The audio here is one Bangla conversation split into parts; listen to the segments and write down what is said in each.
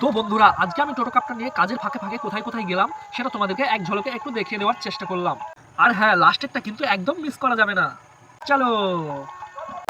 তো বন্ধুরা আজকে আমি টোটো কাপটা নিয়ে কাজের ফাঁকে ফাঁকে কোথায় কোথায় গেলাম সেটা তোমাদেরকে এক ঝলকে একটু দেখিয়ে দেওয়ার চেষ্টা করলাম। আর হ্যাঁ লাস্টেরটা কিন্তু একদম মিস করা যাবে না। চলো।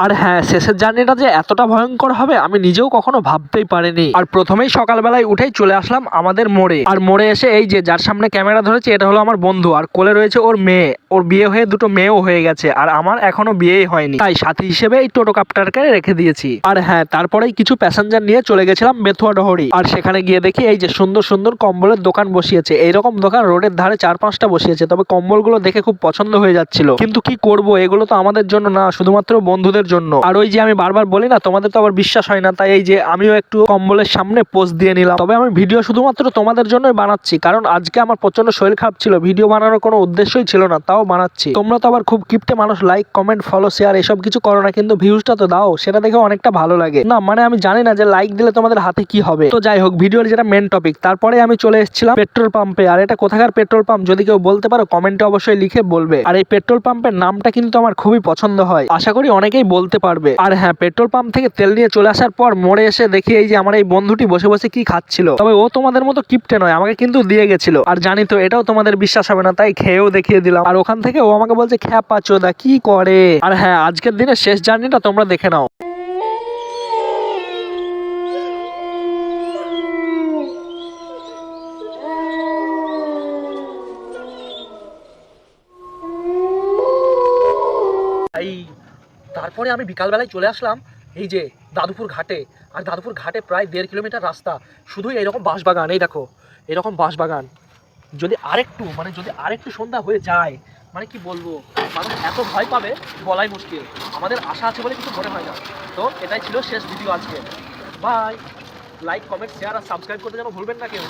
আর হ্যাঁ শেষের জার্নিটা যে এতটা ভয়ঙ্কর হবে আমি নিজেও কখনো ভাবতেই পারিনি। আর প্রথমেই সকালবেলায় উঠেই চলে আসলাম আমাদের মোড়ে। আর মোড়ে এসে এই যে যার সামনে ক্যামেরা ধরেছে এটা হলো আমার বন্ধু। আর কোলে রয়েছে ওর মেয়ে। ওর বিয়ে হয়ে দুটো মেয়েও হয়ে গেছে, আর আমার এখনও বিয়েই হয়নি। তাই সাথী হিসেবে এই টোটো কাপটারকে রেখে দিয়েছি। আর হ্যাঁ তারপরেই কিছু প্যাসেঞ্জার নিয়ে চলে গেছিলাম বেথুয়া ডহরি আর সেখানে গিয়ে দেখি এই যে সুন্দর সুন্দর কম্বলের দোকান বসিয়েছে। এইরকম দোকান রোডের ধারে চার পাঁচটা বসিয়েছে, তবে কম্বলগুলো দেখে খুব পছন্দ হয়ে যাচ্ছিল। কিন্তু কি করব, এগুলো তো আমাদের জন্য না, শুধুমাত্র বন্ধুদের জন্য। আর ওই যে আমি বারবার বলি না, তোমাদের তো আবার বিশ্বাস হয় না, তাই এই যে আমিও একটু কম্বলের সামনে পোস্ট দিয়ে নিলাম। তবে আমি ভিডিও শুধুমাত্র তোমাদের জন্যই বানাচ্ছি, কারণ আজকে আমার প্রচণ্ড শরীর খারাপ ছিল, ভিডিও বানানোর কোনো উদ্দেশ্যই ছিল না, তাও বানাচ্ছি। তোমরা তো আবার খুব কিপটে মানুষ লাইক কমেন্ট ফলো শেয়ার এসব কিছু করো না, কিন্তু ভিউজটা তো দাও, সেটা দেখে অনেকটা ভালো লাগে। না মানে আমি জানি না যে লাইক দিলে তোমাদের হাতে কি হবে। তো যাই হোক ভিডিওর যেটা মেন টপিক তারপরে আমি চলে এসেছিলাম পেট্রোল পাম্পে আর এটা কোথাকার পেট্রোল পাম্প যদি কেউ বলতে পারো কমেন্টে অবশ্যই লিখে বলবে। আর এই পেট্রোল পাম্পের নামটা কিন্তু আমার খুবই পছন্দ হয়। আশা করি অনেকেই বলতে পারবে। আর হ্যাঁ পেট্রোল পাম্প থেকে তেল নিয়ে চলে আসার পর মোড়ে এসে দেখি এই যে আমার এই বন্ধুটি বসে বসে কি খাচ্ছিল। তবে ও তোমাদের মতো কিপটে নয়, আমাকে কিন্তু দিয়ে গেছিল। আর জানি তো এটাও তোমাদের বিশ্বাস হবে না, তাই খেয়েও দেখিয়ে দিলাম। আর ওখান থেকে ও আমাকে বলছে, খ্যাপা চোদা কি করে? আর হ্যাঁ আজকের দিনের শেষ জার্নিটা তোমরা দেখে নাও। এই, তারপরে আমি বিকালবেলায় চলে আসলাম এই যে দাদুপুর ঘাটে। আর দাদুপুর ঘাটে প্রায় দেড় কিলোমিটার রাস্তা। শুধুই এরকম বাঁশবাগান, এই দেখো, এরকম বাঁশবাগান। যদি আরেকটু মানে যদি আরেকটু সন্ধ্যা হয়ে যায় মানে কি বলব, মানুষ এত ভয় পাবে বলাই মুশকিল। আমাদের আশা আছে বলে কিছু মনে হয় না। তো এটাই ছিল শেষ ভিডিও আজকে। বাই লাইক কমেন্ট শেয়ার আর সাবস্ক্রাইব করতে যেন ভুলবেন না কেউ।